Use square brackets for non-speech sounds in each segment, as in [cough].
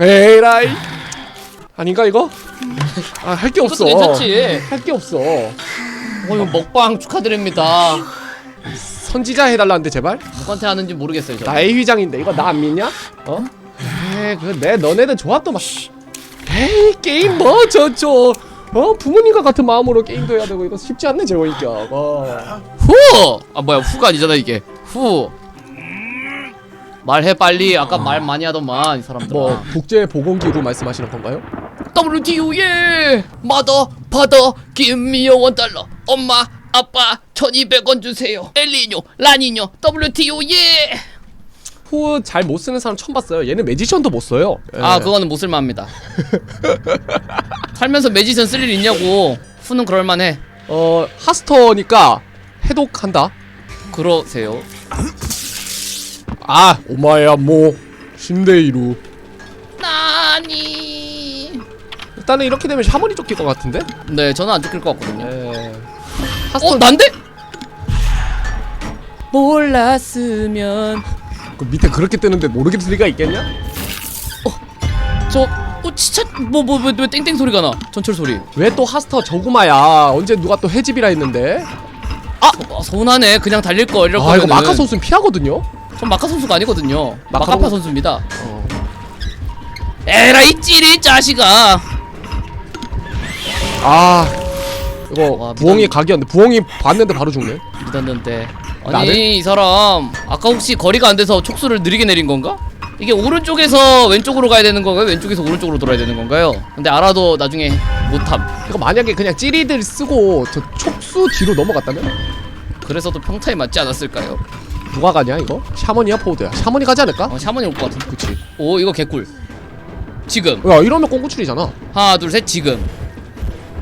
에라이 아닌가 이거? 아 할 게 없어 그것도 괜찮지. 할 게 없어 어, 이거 먹방 축하드립니다. 선지자 해달라는데 제발 누구한테 하는지 모르겠어요. 저. 나의 휘장인데 이거 나 안 믿냐? 어? 에이 그내 너네들 조합도 막 에이 게임 뭐 저저 어 부모님과 같은 마음으로 게임도 해야 되고 이거 쉽지 않네 제원격 어. 후! 아 뭐야 후가 아니잖아 이게. 후. 말해 빨리. 아까 말 많이 하더만 이 사람들. 뭐 국제 보건기구 말씀하시는 건가요? WTO에 마더 파더 김미여 원 달러. 엄마 아빠 1200원 주세요. 엘리뇨 라니뇨 WTO에. 후잘못 쓰는 사람 처음 봤어요. 얘는 매지션도 못 써요. 예. 아 그거는 못 쓸만합니다. [laughs] 살면서 매지션 쓸 일 있냐고. 후는 그럴만해. 어 하스터니까 해독한다. 그러세요. 아 오마야 뭐 신데이루. 나니. 일단은 이렇게 되면 샤머니 쫓길 것 같은데? 네 저는 안 쫓길 것 같거든요. 예. 어 난데? 몰랐으면 그 밑에 그렇게 뜨는데 모르겠을 리가 있겠냐? 저 어, 진짜 뭐뭐 뭐, 뭐, 땡땡 소리가 나 전철 소리 왜 또 하스터 저구마야? 언제 누가 또 해집이라 했는데? 어, 서운하네 그냥 달릴 걸 이럴 아 거면은 이거 마카 선수는 피하거든요. 전 마카 선수가 아니거든요 마카로- 마카파 선수입니다 어. 에라 이 찌리 자식아 아 이거 와, 부엉이 미안. 각이었는데 부엉이 봤는데 바로 죽네. 믿었는데 아니 나는? 이 사람 아까 혹시 거리가 안 돼서 촉수를 느리게 내린 건가? 이게 오른쪽에서 왼쪽으로 가야 되는 건가요? 왼쪽에서 오른쪽으로 돌아야 되는 건가요? 근데 알아도 나중에 못함 이거 만약에 그냥 찌리들 쓰고 저 촉수 뒤로 넘어갔다면 그래서도 평타에 맞지 않았을까요? 누가 가냐 이거? 샤머니야 포드야. 샤머니 가지 않을까? 어, 샤머니 올것 같은데 그치. 오 이거 개꿀 지금 야 이러면 꽁구출이잖아. 하나 둘 셋 지금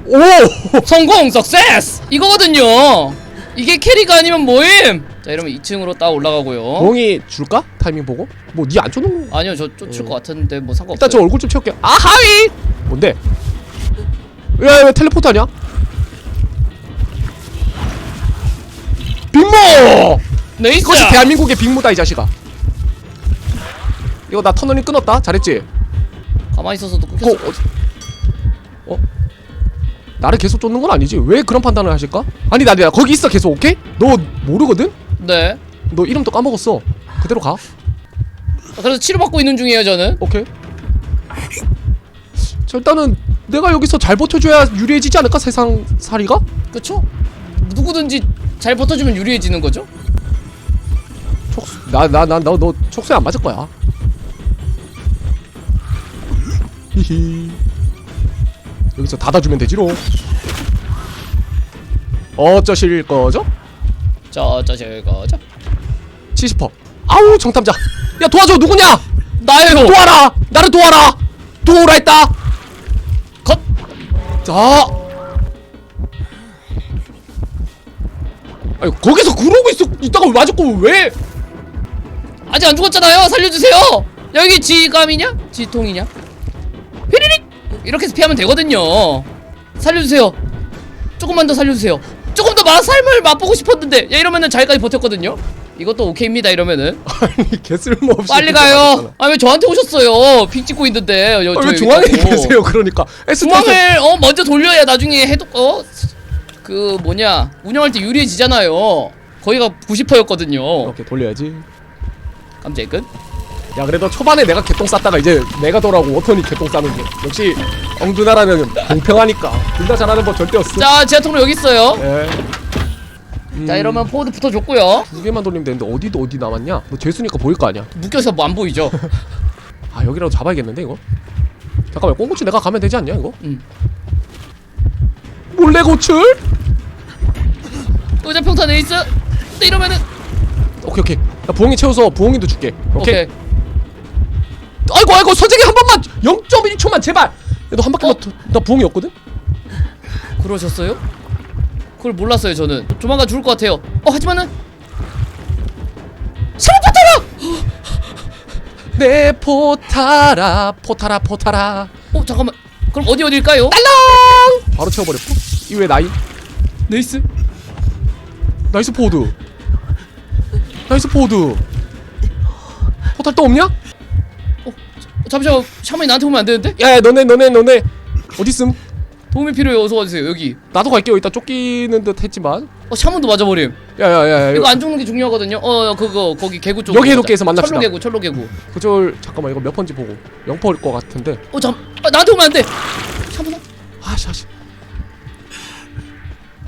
오! [laughs] 성공 석세스 이거거든요 이게 캐리가 아니면 뭐임 자 이러면 2층으로 딱 올라가고요 부엉이 줄까? 타이밍 보고? 뭐 니안 쫓는 거? 아니요 저 쫓을 어. 것 같은데 뭐 상관없어요 일단 저 얼굴 좀 채울게. 아하이! 뭔데? 왜, 왜 텔레포트 하냐? 빅모! 네이스 이것이 대한민국의 빅모다 이 자식아. 이거 나 터널링 끊었다. 잘했지? 가만히 있어서도 끊겼어 어디? 어? 나를 계속 쫓는 건 아니지? 왜 그런 판단을 하실까? 아니 나, 나 거기 있어 계속 오케이? 너 모르거든? 네 너 이름도 까먹었어. 그대로 가. 그래서 치료받고 있는 중이에요 저는 오케이. 자 일단은 내가 여기서 잘 버텨줘야 유리해지지 않을까 세상 살이가? 그쵸? 누구든지 잘 버텨주면 유리해지는 거죠? 촉수 나나 나 너 너 촉수에 안 맞을 거야. 히히. 여기서 닫아주면 되지로. 어쩌실 거죠? 저저 저 거죠? 70퍼. 아우 정탐자. 야 도와줘 누구냐? 나예요 도와라. 나를 도와라. 도우라 했다. 컷 자. 아니 거기서 그러고 있어 있다가 맞았고 왜? 아직 안 죽었잖아요. 살려주세요. 여기 지감이냐? 지통이냐? 휘리릭! 이렇게 해서 피하면 되거든요. 살려주세요. 조금만 더 살려주세요. 조금 더 마, 삶을 맛보고 싶었는데. 야 이러면은 자기까지 버텼거든요. 이것도 오케이입니다 이러면은. [laughs] 아니 개쓸모없이. 빨리 가요. 맞았잖아. 아왜 저한테 오셨어요? 핑 찍고 있는데. 여, 아, 저왜 중앙에 있다고. 계세요? 그러니까. 중앙을 어 먼저 돌려야 나중에 해독 어그 뭐냐? 운영할 때 유리해지잖아요. 거기가 90%였거든요. 이렇게 돌려야지 깜짝이야 야 그래도 초반에 내가 개똥 쌌다가 이제 내가 돌아오고 워턴이 개똥 싸는 게 역시 엉두나라는 공평하니까. 둘 다 잘하는 법 절대 없어. 자 지하 통로 여기 있어요. 예. 자 이러면 포워드 붙어줬고요. 두 개만 돌리면 되는데 어디도 어디 남았냐? 너 죄수니까 보일 거 아니야. 묶여서 뭐 안 보이죠? [laughs] 아 여기라도 잡아야겠는데 이거? 잠깐만 꽁고치 내가 가면 되지 않냐 이거? 응. 몰래 고출? 의자 평타 네이스! 근데 이러면은 오케이 오케이. 나 부엉이 채워서 부엉이도 줄게. 오케이, 오케이. 아이고 아이고 선생님 한 번만! 0.1초만 제발! 너 한 바퀴만 어? 더, 나 부엉이 없거든? 그러셨어요? 그걸 몰랐어요 저는. 조만간 죽을 것 같아요. 어 하지만은? 내 포타라 포타라 포타라 어 잠깐만. 그럼 어디 어딜까요? 바로 채워버렸고. 이외에 나이? 네이스. 나이스 포드 나이스 포드. 포탈 또 없냐? 잠시만 샤먼이 나한테 오면 안 되는데? 야야 너네 너네 너네. 어딨음? 도움이 필요해요 어서 와주세요 여기. 나도 갈게요. 이따 쫓기는 듯 했지만. 어 샤먼도 맞아버림. 야야야야 이거 안 죽는 게 중요하거든요. 어 그거 거기 개구 쪽 여기 해독기에서 만납시다. 철로 개구 철로 개구. 그절 잠깐만 이거 몇 번지 보고. 영퍼일 것 같은데. 어잠 아, 나한테 오면 안돼. 샤먼아 아씨 아씨.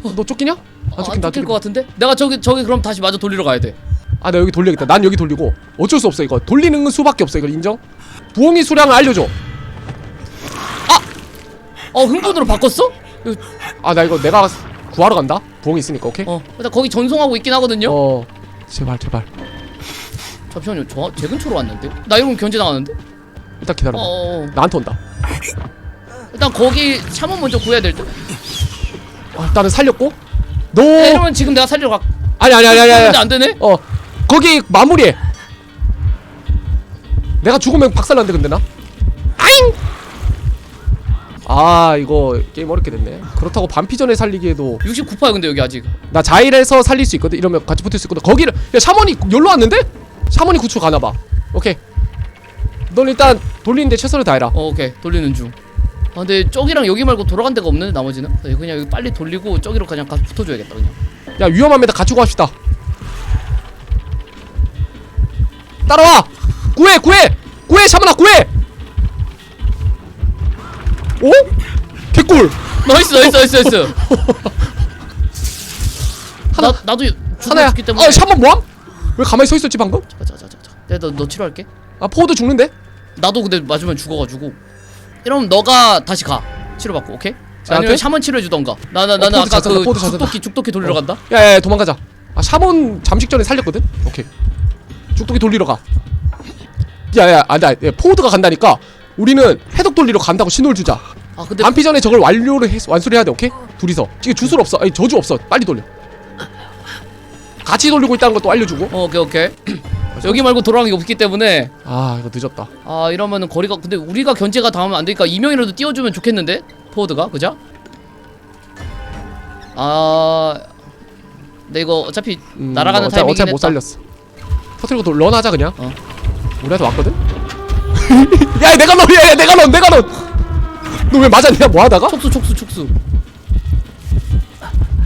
어, 너 쫓기냐? 안안 쫓긴다 쫓길 것 같은데? 내가 저기 저기 그럼 다시 마저 돌리러 가야 돼 아 나 여기 돌려야겠다. 난 여기 돌리고. 어쩔 수 없어 이거. 돌리는 수밖에 없어 이거 인정? 부엉이 수량을 알려줘. 어 흥분으로 바꿨어? 아나 이거 내가 구하러 간다? 부엉이 있으니까 오케이? 어 일단 거기 전송하고 있긴 하거든요. 어 제발 제발. 잠시만요. 저 제 근처로 왔는데? 나 이러면 견제 당하는데? 일단 기다려봐. 어어 나한테 온다. 일단 거기 샤먼 먼저 구해야 될 듯? 아, 일단은 살렸고? 너! 이러면 지금 내가 살리러 가. 아니 아니 아니 아니 아니. 근데 안 되네? 어 거기 마무리해. 내가 죽으면 박살난데 근데 나? 아잉! 아 이거 게임 어렵게 됐네. 그렇다고 반피 전에 살리기에도 69%야 근데 여기 아직. 나 자일에서 살릴 수 있거든? 이러면 같이 붙을 수 있거든. 거기를 야 샤머니 여기로 왔는데? 샤머니 구출 가나봐. 오케이. 넌 일단 돌리는데 최선을 다해라. 어 오케이. 돌리는 중. 아, 근데 저기랑 여기 말고 돌아간 데가 없는데 나머지는. 그냥 여기 빨리 돌리고 저기로 그냥 가서 붙어줘야겠다 그냥. 야 위험합니다 같이 구합시다 따라와 구해 구해 구해 샤머나 구해 오? 개꿀 나이스 나이스 나이스 나이스 [laughs] 하나. 나, 나도 하나야 죽기 때문에 아 샤먼 뭐함? 왜 가만히 서 있었지 방금? 자자자자 내가 너, 너 치료할게 아 포워드 죽는데? 나도 근데 맞으면 죽어가지고 이러면 너가 다시 가 치료받고 오케이? 저한테? 아니면 샤먼 치료해주던가 나 나 나는 포드 아까 그. 죽도끼 죽도끼 돌리러 어. 간다 야야야 도망가자 아 샤먼 잠식 전에 살렸거든? 오케이 죽도기 돌리러 가. 야야 아나 포워드가 간다니까. 우리는 해독 돌리러 간다고 신호를 주자. 아 근데 반피 전에 저걸 완료를 해, 완수를 해야 돼 오케이? 둘이서. 지금 주술 없어. 아니 저주 없어. 빨리 돌려. 같이 돌리고 있다는 것도 알려주고. 어, 오케이 오케이. [clears throat] 여기 말고 돌아가는 게 없기 때문에. 아 이거 늦었다. 아 이러면은 거리가 근데 우리가 견제가 닿으면 안 되니까 이명이라도 띄워주면 좋겠는데? 포워드가? 그죠? 아 근데 이거 어차피 음, 날아가는 어차, 타이밍이긴 어차피 못 했다. 살렸어 터트리고 돌 런하자 그냥 어. 우리한테 왔거든? 야 내가 넌 야, 야 내가 넌 내가 넌너 왜 맞았냐 뭐하다가? 촉수 촉수 촉수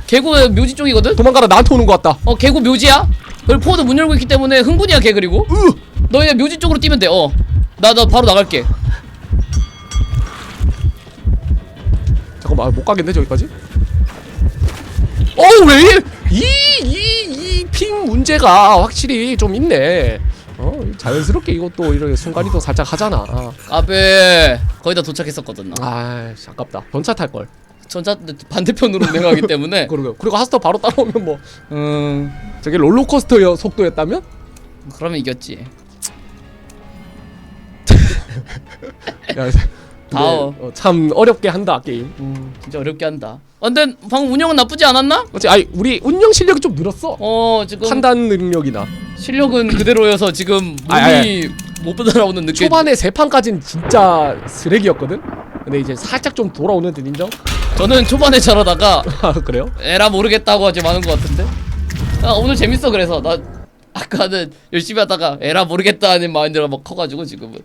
개구의 묘지 쪽이거든? 도망가라 나한테 오는 거 같다 어 개구 묘지야? 그리고 포워드 문 열고 있기 때문에 흥분이야 개 그리고 으! 너희 묘지 쪽으로 뛰면 돼어나 나 바로 나갈게 잠깐만 아, 못 가겠네 저기까지 어우 왜이이이 핑 문제가 확실히 좀 있네. 어 자연스럽게 이것도 이렇게 순간이도 살짝 하잖아. 아베 거의 다 도착했었거든 나 아 아깝다. 전차 탈걸. 전차 반대편으로 내려가기 때문에. [laughs] 그리고 그리고 하스터 바로 따라오면 뭐 음 저게 롤러코스터 속도였다면? 그러면 이겼지. [laughs] 야. 근데, 어, 참 어렵게 한다 게임. 음 진짜 어렵게 한다. 아, 근데 방금 운영은 나쁘지 않았나? 그렇지 아니 우리 운영 실력이 좀 늘었어. 어 지금 판단 능력이나. 실력은 그대로여서 지금 몸이 아니, 아니. 못 따라오는 느낌. 초반에 세 판까진 진짜 쓰레기였거든? 근데 이제 살짝 좀 돌아오는 듯 인정? 저는 초반에 저러다가 [laughs] 아 그래요? 에라 모르겠다고 하지 많은 것 같은데? 아 오늘 재밌어 그래서. 나 아까는 열심히 하다가 에라 모르겠다는 마인드가 막 커가지고 지금은